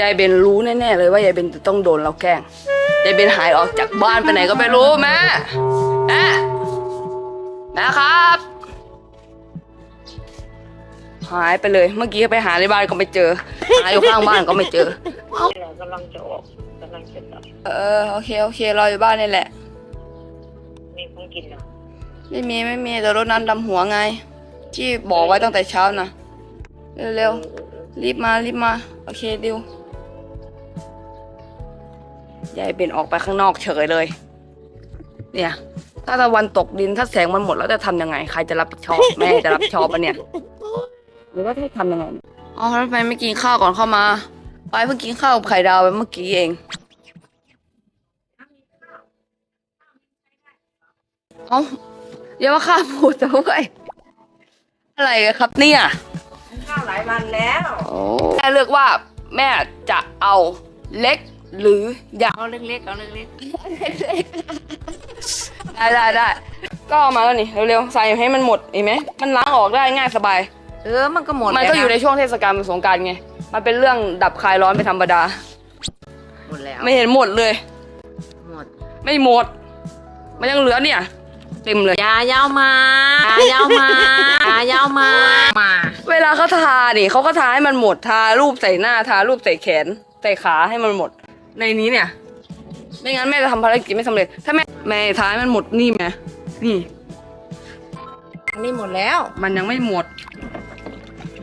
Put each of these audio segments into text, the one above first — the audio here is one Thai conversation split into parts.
ยายเบนรู้แน่ๆเลยว่ายายเบนจะต้องโดนเราแกล้งยายเบนหายออกจากบ้านไปไหนก็ไม่รู้แม่แม่แม่ครับ หายไปเลย เมื่อกี้ไปหาในบ้านก็ไม่เจอ หาอยู่ข้างบ้านก็ไม่เจอ เรากำลังจะออกกำลังจะกลับเออโอเคโอเครออยู่บ้านนี่แหละ มีของกินเหรอไม่มีไม่มีแต่รถน้ำดำหัวไง ที่บอกไว้ตั้งแต่เช้านะเร็วๆรีบมารีบมา โอเคดิว ยายเบนออกไปข้างนอกเฉยเลย เนี่ย ถ้าตะวันตกดินถ้าแสงมันหมดแล้วจะทำยังไง ใครจะรับผิดชอบ แม่จะรับผิดชอบปะเนี่ยหรือว่าจะทำยังไงอ๋อแล้วทำไมไม่กินข้าวก่อนเข้ามาไปเพิ่งกินข้าวกับไข่ดาวไปเมื่อกี้เองเอ้าเดี๋ยวว่าข้าพูดแต่เว้ยอะไรกันครับเนี่ยข้าวหลายวันแล้วโอ้แม่เลือกว่าแม่จะเอาเล็ก หรือใหญ่เอาเล็กๆเอาเล็กได้ได้ได้ก็เอามาแล้วนี่เร็วๆใส่ให้มันหมดเห็นไหมมันล้างออกได้ง่ายสบายๆเออมันก็หมดมันก็อยู่ในช่วงเทศกาลสงกรารไง มันเป็นเรื่องดับคลายร้อนเป็นธรรมดา หมดแล้วไม่เห็นหมดเลย หมดไม่หมด มันยังเหลือเนี่ยเต็มเลย ยายาวมายาวมายายาวมามาเวลาเขาทานี่เขาก็ทาให้มันหมดทารูปใส่หน้าทารูปใส่แขนใส่ขาให้มันหมด ในนี้เนี่ย ไม่งั้นแม่จะทำภารกิจไม่สำเร็จ ถ้าแม่แม่ทาให้มันหมดนี่ไหมนี่ อันนี้หมดแล้ว มันยังไม่หมด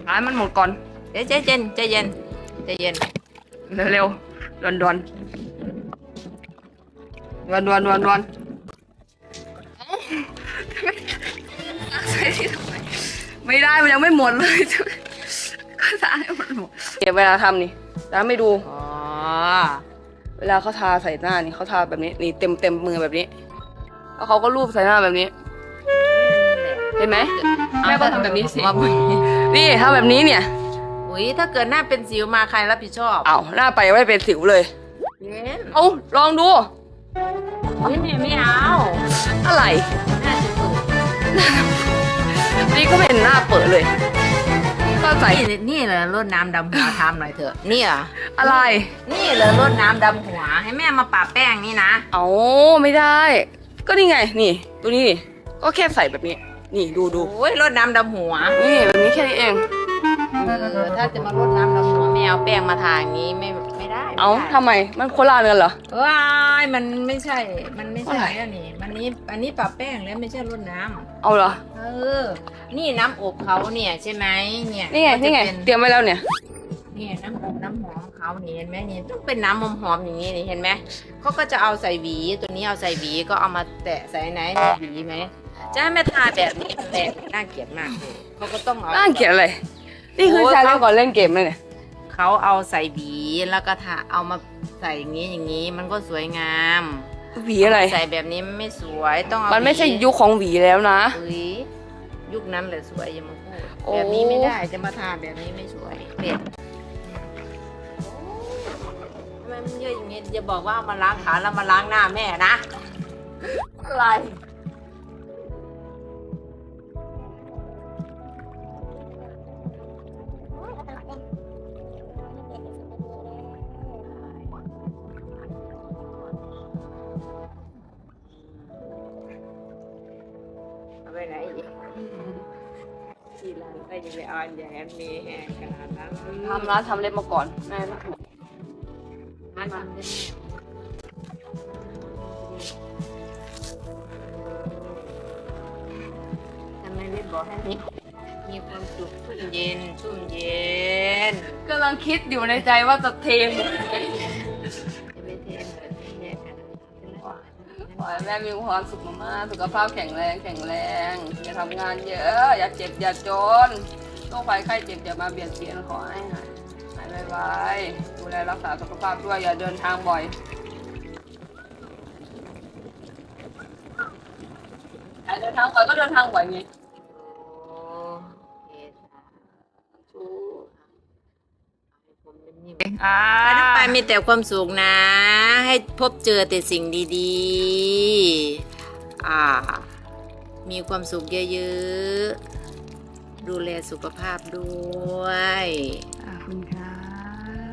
ทาให้มันหมดก่อน เดี๋ยวใจเย็นใจเย็นใจเย็น เร็วๆดวนดวนดวนดวนดวนดวนเอ้าใส่ที่ทำไมไม่ได้มันยังไม่หมดเลย ก็ทาให้มันหมดเดี๋ยวเวลาทำนี่ทำไม่ดู อ๋อ เวลาเขาทาใส่หน้านี่เขาทาแบบนี้นี่เต็มเต็มมือแบบนี้ แล้วเขาก็รูปใส่หน้าแบบนี้ เห็นไหมแม่ก็ทำแบบนี้สิมาบุยนี่ทำแบบนี้เนี่ยอุ้ยถ้าเกิดหน้าเป็นสิวมาใครรับผิดชอบเอาหน้าไปไม่เป็นสิวเลยเย็นเอาลองดูอุ้ยเนี่ยไม่เอาอะไรน่าจะเปิดนี่ก็ไม่เห็นหน้าเปิดเลย ก็ใส่นี่นี่เหรอรดน้ำดำหัวทำหน่อยเถอะ นี่เหรออะไร นี่เหรอรดน้ำดำหัว ให้แม่มาปะแป้งนี่นะ เอาไม่ได้ ก็นี่ไง นี่ตัวนี้นี่ก็แค่ใส่แบบนี้ นี่ดูดูโอ้ยรดน้ำดำหัว นี่แบบนี้แค่นี้เอง เออ ถ้าจะมารดน้ำดำหัวไม่เอาแป้งมาทาอย่างนี้ไม่ ไม่ได้เอาไม่ได้ทำไมมันโคนละอันกันเหรอว้ายมันไม่ใช่ มันไม่ใช่อะไรแล้วนี่มันนี้อันนี้ปะแป้งแล้วไม่ใช่รดน้ำเอาเหรอเออ นี่น้ำอบเขาเนี่ยใช่ไหมเนี่ยนี่ไงก็จะนี่ไงเป็นเตรียมไว้แล้วเนี่ย เนี่ยน้ำอบน้ำหอมเขานี่เห็นไหมนี่ต้องเป็นน้ำหอมหอมๆอย่างนี้นี่เห็นไหมเขาก็จะเอาใส่หวี ตัวนี้เอาใส่หวีก็เอามาแตะใส่ไหนในหวีไหมจะให้แม่ทาแบบนี้แตะน่าเกลียดมากเลยเขาก็ต้องเอา น่าเกลียดอะไรนี่คือโอ้ยชาเล่เขานก่อนเล่นเกมเลยเนี่ย เขาเอาใส่หวีแล้วก็ทาเอามาใส่อย่างนี้อย่างนี้มันก็สวยงามหวีอะไร ใส่แบบนี้ไม่สวยต้องเอามันไม่ใช่หวียุคของหวีแล้วนะอุ๊ยยุคนั้นแหละสวยอย่ามาพูดโอ้แบบนี้ไม่ได้จะมาทาแบบนี้ไม่สวยเป็ดทำไมมันเยอะอย่างนี้อย่าบอกว่าเอามาล้างขาแล้วมาล้างหน้าแม่นะอะไร ไปไหนอีกที่ร้านก็ยังไปเอาอันใหญ่อันมีแห้งขนาดนั้นทำร้านทำเล็บมาก่อนแม่ไม่ถูกร้านทำได้แม่ทำไมไม่บอกให้มีมีความสุขชุ่มเย็นชุ่มเย็นกำลังคิดอยู่ในใจว่าจะเทม อให้แม่มีความสุขมากๆสุขภาพแข็งแรงแข็งแรงอย่าทำงานเยอะ อย่าเจ็บอย่าจนโรคภัยไข้เจ็บอย่ามาเบียดเบียนขอให้หายหายไวๆดูแลรักษาสุขภาพด้วยอย่าเดินทางบ่อยอย่าเดินทางบ่อยก็เดินทางบ่อยไงโอ้เอสาธุให้ผ มเป็นนิ่มอ่าไปทั้งไปมีแต่ความสุขนะ ให้พบเจอแต่สิ่งดีๆ อ่า มีความสุขเยอะๆ ดูแลสุขภาพด้วยขอบคุณครั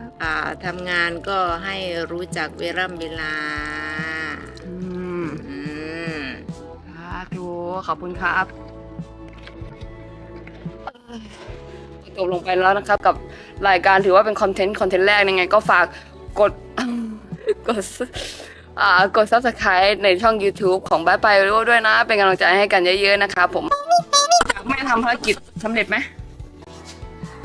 บอ่าทำงานก็ให้รู้จักเวลาเวลา อืมอืมสาธุขอบคุณครับ จบลงไปแล้วนะครับ กับรายการถือว่าเป็นคอนเทนต์คอนเทนต์แรกยังไง ก็ฝากกดกดอ่ากด subscribe ในช่อง YouTube ของบ้านไปรู้ด้วยนะ เป็นกำลังใจให้กันเยอะๆนะครับผมอยากแม่ทำภารกิจสำเร็จไหม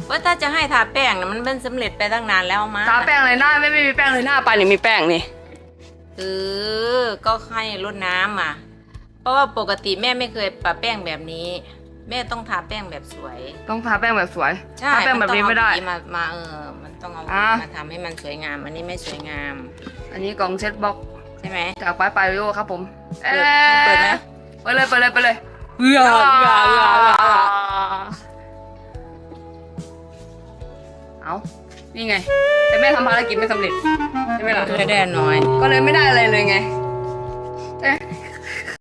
ว่าถ้าจะให้ทาแป้งน่ะมันเป็นสำเร็จไปตั้งนานแล้วมาทาแป้งเลยหน้าไม่ไม่มีแป้งเลยหน้าไปนี่มีแป้งนี่เออก็ให้รดน้ำอะ เพราะว่าปกติแม่ไม่เคยปะแป้งแบบนี้ แม่ต้องทาแป้งแบบสวย ต้องทาแป้งแบบสวยใช่ทาแป้งแบบนี้ไม่ได้นต้องเอาหวีมามาเออ มันต้องเอาหวีอะ มาทำให้มันสวยงาม อันนี้ไม่สวยงาม อันนี้กล่องเซ็ตบ็อกใช่ไหม จากป้ายไปริโอครับผมเปิดเปิดนะเปิดเลยเปิดเลยเปิดเลยเบื่อเบื่อเบื่อเบื่อเอานี่ไง แต่แม่ทำภารกิจไม่สำเร็จใช่ไหมล่ะเลยได้น้อย ก็เลยไม่ได้อะไรเลยไง เอ๊ะ